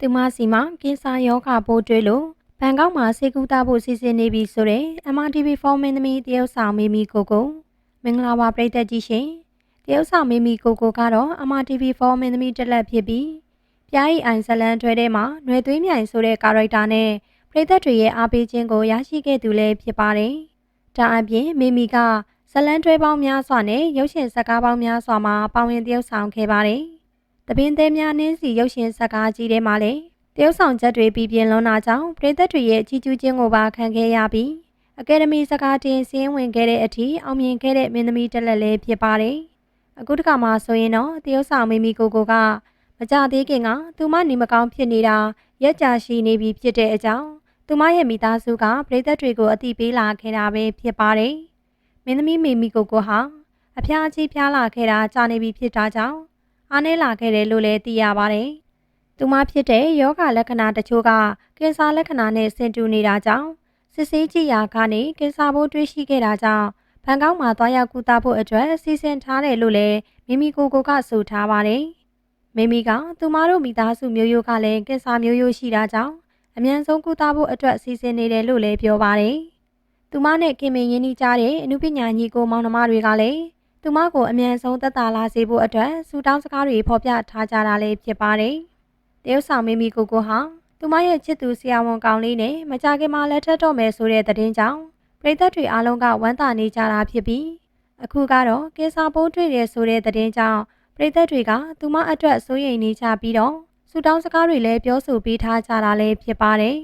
သူမစီမှာကင်းစာယောဂပိုးတွေ့လို့ဘန်ကောက်မှာစေကူတာဖို့စီစဉ်နေပြီဆိုတဲ့ MRTV4 မင်းသမီးတရုတ်ဆောင်မီမီကိုကိုမင်္ဂလာပါပရိသတ်ကြီးရှင်တရုတ်ဆောင်မီမီကိုကိုကတော့ MRTV4 မင်းသမီးတစ်လက်ဖြစ်ပြီးပြားရီအိုင်ဇလန်ထွဲထဲမှာຫນွေသွေးမြိုင်ဆိုတဲ့ကာရိုက်တာနဲ့ပရိသတ်တွေရဲ့အားပေးခြင်းကိုရရှိခဲ့သူလည်းဖြစ်ပါတယ်ဒါအပြင်မီမီကဇလန်ထွဲပေါင်းများစွာနဲ့ရုပ်ရှင်ဇာတ်ကားပေါင်းများစွာမှာပါဝင်တရုတ်ဆောင်ခဲ့ပါတယ် တပင်းသေးများနှင်းစီရုပ်ရှင်ဇာတ်ကားကြီးထဲမှာလည်းတရုတ်ဆောင်ချက်တွေပြီးပြင်းလွန်တာကြောင့်ပြည်သက်တွေရဲ့ကြီးကျူးခြင်းကိုပါခံခဲ့ရပြီးအကယ်ဒမီစကားတင်စင်းဝင်ခဲ့တဲ့အထိအောင်မြင်ခဲ့တဲ့မင်းသမီးတစ်လက်လည်းဖြစ်ပါတယ်။အခုတခါမှဆိုရင်တော့တရုတ်ဆောင်မိမိကိုကိုကမကြသေးခင်ကသူမနေမကောင်းဖြစ်နေတာရက်ကြာရှိနေပြီဖြစ်တဲ့အကြောင်းသူမရဲ့မိသားစုကပြည်သက်တွေကိုအတိပေးလာခဲ့တာပဲဖြစ်ပါတယ်။မင်းသမီးမိမိကိုကိုဟာအဖျားကြီးဖျားလာခဲ့တာကြာနေပြီဖြစ်တာကြောင့် အားနည်းလာခဲ့တယ်လို့လည်းသိရပါတယ်။သူမဖြစ်တဲ့ယောဂလက္ခဏာတချို့ကကင်ဆာလက္ခဏာနဲ့ဆင်တူနေတာကြောင့်စစ်ဆေးကြည့်ရာကနေကင်ဆာပိုးတွေ့ရှိခဲ့တာကြောင့်ဘန်ကောက်မှာသွားရောက်ကုသဖို့အတွက်စီစဉ်ထားတယ်လို့လည်းမိမိကိုယ်ကိုကဆိုထားပါတယ်။မိမိကသူမတို့မိသားစုမျိုးရိုးကလည်းကင်ဆာမျိုးရိုးရှိတာကြောင့်အမြန်ဆုံးကုသဖို့အတွက်စီစဉ်နေတယ်လို့လည်းပြောပါတယ်။သူမနဲ့ခင်မင်ရင်းနှီးကြတဲ့အမှုပညာညီကိုမောင်နှမတွေကလည်း သူမကိုအမြန်ဆုံးသက်သာလာစေဖို့အတွက်စူတောင်းစကားတွေဖော်ပြထားကြတာလည်းဖြစ်ပါတယ်။တရုတ်ဆောင်မင်းမီကိုကိုဟာသူမရဲ့ချစ်သူဆရာဝန်ကောင်းလေးနဲ့မကြခင်မှာလက်ထပ်တော့မယ်ဆိုတဲ့သတင်းကြောင့်ပြည်သက်တွေအားလုံးကဝမ်းသာနေကြတာဖြစ်ပြီးအခုကတော့ကင်ဆာပိုးတွေ့တယ်ဆိုတဲ့သတင်းကြောင့်ပြည်သက်တွေကသူမအတွက်စိုးရိမ်နေကြပြီးတော့ဆူတောင်းစကားတွေလည်းပြောဆိုပေးထားကြတာလည်းဖြစ်ပါတယ်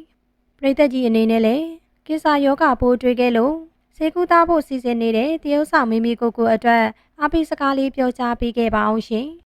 ပြည်သက်ကြီးအနေနဲ့လည်းကင်ဆာယောဂပိုးတွေ့ခဲ့လို့ စေကူသားဖို့စီစဉ်နေတဲ့တရုတ်ဆောင်မင်းမီကိုကိုအတွက်အားပေးစကားလေးပြောကြားပေးခဲ့ပါအောင်ရှင်။